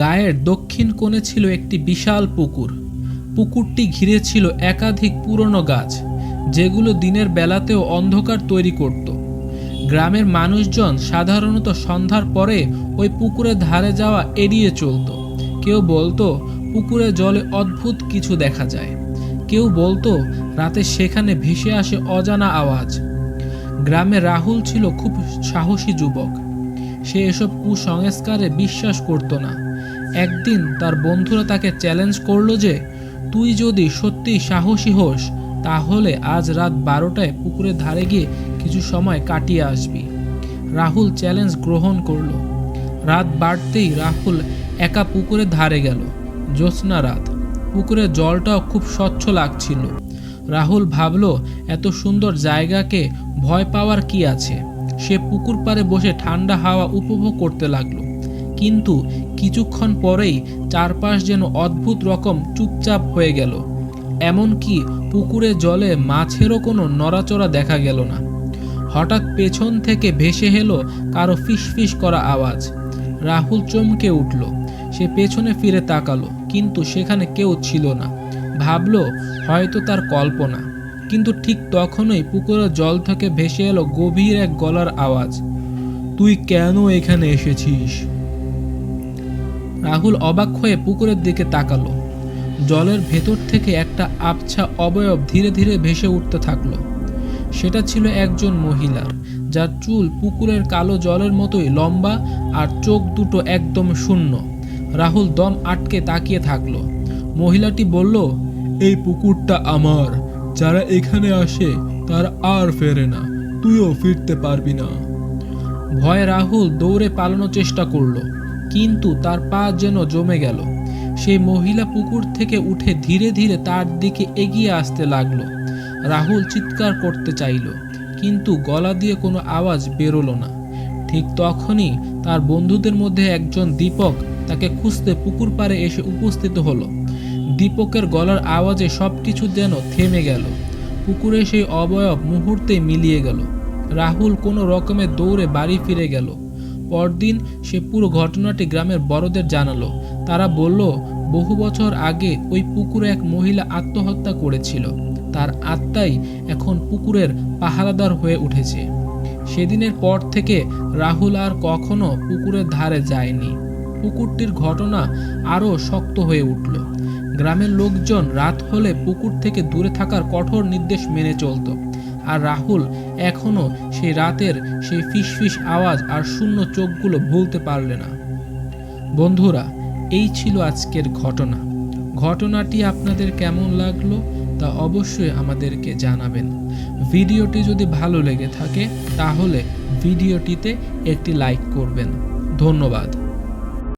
গায়ের দক্ষিণ কোণে ছিল একটি বিশাল পুকুর। পুকুরটি ঘিরে ছিল একাধিক পুরনো গাছ, যেগুলো দিনের বেলাতেও অন্ধকার তৈরি করত। গ্রামের মানুষজন সাধারণত সন্ধ্যার পরে ওই পুকুরের ধারে যাওয়া এড়িয়ে চলতো। কেউ বলতো, পুকুরে জলে অদ্ভুত কিছু দেখা যায়। কেউ বলতো, রাতে সেখানে ভেসে আসে অজানা আওয়াজ। গ্রামে রাহুল ছিল খুব সাহসী যুবক। সে এসব কুসংস্কারে বিশ্বাস করতো না। একদিন তার বন্ধুরা তাকে চ্যালেঞ্জ করল যে, তুই যদি সত্যি সাহসী হোস, তাহলে আজ রাত বারোটায় পুকুরের ধারে গিয়ে কিছু সময় কাটিয়ে আসবি। রাহুল চ্যালেঞ্জ গ্রহণ করল। রাত বাড়তেই রাহুল একা পুকুরের ধারে গেল। জ্যোৎস্না রাত। পুকুরের জলটাও খুব স্বচ্ছ লাগছিল। রাহুল ভাবল, এত সুন্দর জায়গাকে ভয় পাওয়ার কি আছে? সে পুকুর পাড়ে বসে ঠান্ডা হাওয়া উপভোগ করতে লাগল। কিন্তু কিছুক্ষণ পরেই চারপাশ যেন অদ্ভুত রকম চুপচাপ হয়ে গেল। এমনকি পুকুরে জলে মাছেরও কোনো নড়াচড়া দেখা গেল না। হঠাৎ পেছন থেকে ভেসে এলো কারও ফিসফিস করা আওয়াজ। রাহুল চমকে উঠল। সে পেছনে ফিরে তাকালো, কিন্তু সেখানে কেউ ছিল না। ভাবলো, হয়তো তার কল্পনা। কিন্তু ঠিক তখনই পুকুরের জল থেকে ভেসে এলো গভীর এক গলার আওয়াজ। তুই কেন এখানে এসেছিস? রাহুল অবাক হয়ে পুকুরের দিকে তাকালো। জলের ভেতর থেকে একটা আবছা অবয়ব ধীরে ধীরে ভেসে উঠতে থাকল। সেটা ছিল একজন মহিলার যার চুল পুকুরের কালো জলের মতোই লম্বা আর চোখ দুটো একদম শূন্য। রাহুল দম আটকে তাকিয়ে থাকল। মহিলাটি বলল, এই পুকুরটা আমার। যারা এখানে আসে, তার আর ফেরে না। তুইও ফিরতে পারবি না। ভয়ে রাহুল দৌড়ে পালানোর চেষ্টা করল। কিন্তু তার পা যেন জমে গেল। সেই মহিলা পুকুর থেকে উঠে ধীরে ধীরে তার দিকে এগিয়ে আসতে লাগল। রাহুল চিৎকার করতে চাইল, কিন্তু গলা দিয়ে কোনো আওয়াজ বেরোলো না। ঠিক তখনই তার বন্ধুদের মধ্যে একজন দীপক তাকে খুঁজতে পুকুর পাড়ে এসে উপস্থিত হলো। দীপকের গলার আওয়াজে সবকিছু যেন থেমে গেল। পুকুরে সেই অবয়ব মুহূর্তে মিলিয়ে গেল। রাহুল কোনো রকমে দৌড়ে বাড়ি ফিরে গেল। পরদিন সে পুরো ঘটনাটি গ্রামের বড়দের জানালো। তারা বলল, বহু বছর আগে ওই পুকুরে এক মহিলা আত্মহত্যা করেছিল। তার আত্মাই এখন পুকুরের পাহারাদার হয়ে উঠেছে। সেদিনের পর থেকে রাহুল আর কখনো পুকুরের ধারে যায়নি। পুকুরটির ঘটনা আরও শক্ত হয়ে উঠল। গ্রামের লোকজন রাত হলে পুকুর থেকে দূরে থাকার কঠোর নির্দেশ মেনে চলত। আর রাহুল এখনও সেই রাতের সেই ফিসফিস আওয়াজ আর শূন্য চোখগুলো ভুলতে পারলে না। বন্ধুরা, এই ছিল আজকের ঘটনা। ঘটনাটি আপনাদের কেমন লাগল তা অবশ্যই আমাদেরকে জানাবেন। ভিডিওটি যদি ভালো লেগে থাকে, তাহলে ভিডিওটিতে একটি লাইক করবেন। ধন্যবাদ।